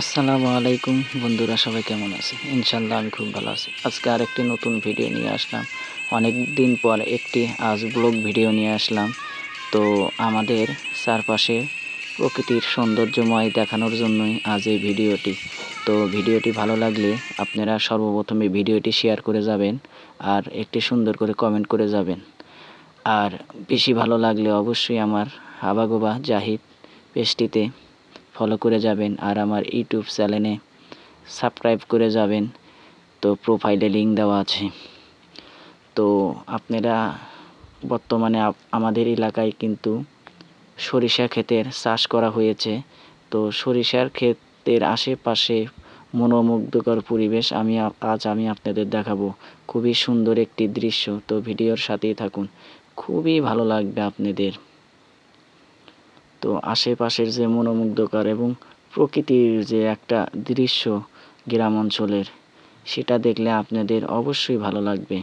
আসসালামু আলাইকুম বন্ধুরা, সবাই কেমন আছে? ইনশাল্লাহ আমি খুব ভালো আছি। আজকে আরেকটি নতুন ভিডিও নিয়ে আসলাম। অনেক দিন পর একটি আজ ব্লগ ভিডিও নিয়ে আসলাম। তো আমাদের চারপাশে প্রকৃতির সৌন্দর্যময় দেখানোর জন্যই আজ এই ভিডিওটি। তো ভিডিওটি ভালো লাগলে আপনারা সর্বপ্রথমে ভিডিওটি শেয়ার করে যাবেন আর একটি সুন্দর করে কমেন্ট করে যাবেন। আর বেশি ভালো লাগলে অবশ্যই আমার হাবাগোবা জাহিদ পেজটিতে ফলো করে যাবেন আর আমার ইউটিউব চ্যানেলে সাবস্ক্রাইব করে যাবেন। তো প্রোফাইলে লিঙ্ক দেওয়া আছে। তো আপনারা বর্তমানে আমাদের এলাকায় কিন্তু সরিষা ক্ষেতের চাষ করা হয়েছে। তো সরিষার ক্ষেতের আশেপাশে মনোমুগ্ধকর পরিবেশ আমি আজ আমি আপনাদের দেখাবো। খুবই সুন্দর একটি দৃশ্য। তো ভিডিওর সাথেই থাকুন। খুবই ভালো লাগবে আপনাদের। তো আশেপাশের যে মনোমুগ্ধকর এবং প্রকৃতির যে একটা দৃশ্য গ্রাম অঞ্চলের, সেটা দেখলে আপনাদের অবশ্যই ভালো লাগবে।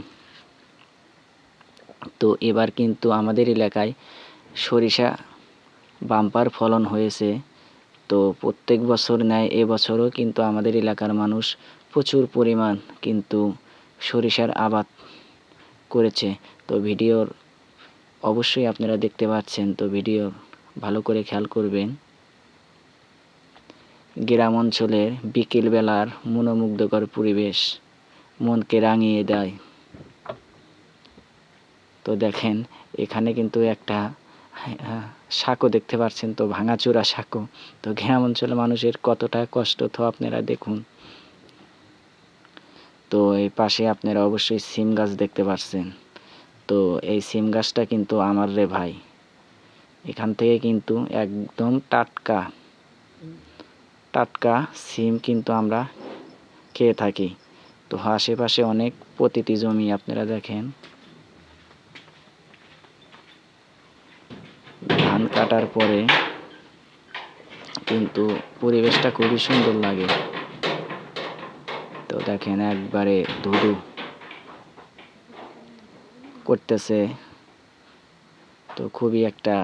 তো এবার কিন্তু আমাদের এলাকায় সরিষা বাম্পার ফলন হয়েছে। তো প্রত্যেক বছর নেয় এবছরও কিন্তু আমাদের এলাকার মানুষ প্রচুর পরিমাণ কিন্তু সরিষার আবাদ করেছে। তো ভিডিওর অবশ্যই আপনারা দেখতে পাচ্ছেন, তো ভিডিও ভালো করে খেয়াল করবেন। গ্রাম অঞ্চলের বিকেলবেলার মনোমুগ্ধকর পরিবেশ মনকে রাঙিয়ে দেয়। তো দেখেন এখানে কিন্তু একটা আহ, সাঁকো দেখতে পাচ্ছেন তো ভাঙাচোরা সাঁকো। তো গ্রাম অঞ্চলের মানুষের কতটা কষ্ট তো আপনারা দেখুন। তো এই পাশে আপনারা অবশ্যই সিম গাছ দেখতে পাচ্ছেন। তো এই সিম গাছটা কিন্তু আমার রে ভাই। এখান থেকে কিন্তু একদম টাটকা টাটকা সিম কিন্তু আমরা খেয়ে থাকি। তো আশেপাশে অনেক প্রতিটি জমি আপনারা দেখেন। ধান কাটার পরে কিন্তু পরিবেশটা খুবই সুন্দর লাগে। তো দেখেন একবারে ধুধু করতেছে। তো খুবই একটা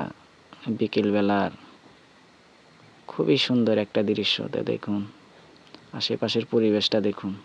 বিকেলবেলার খুবই সুন্দর একটা দৃশ্য তা দেখুন। আশেপাশের পরিবেশটা দেখুন।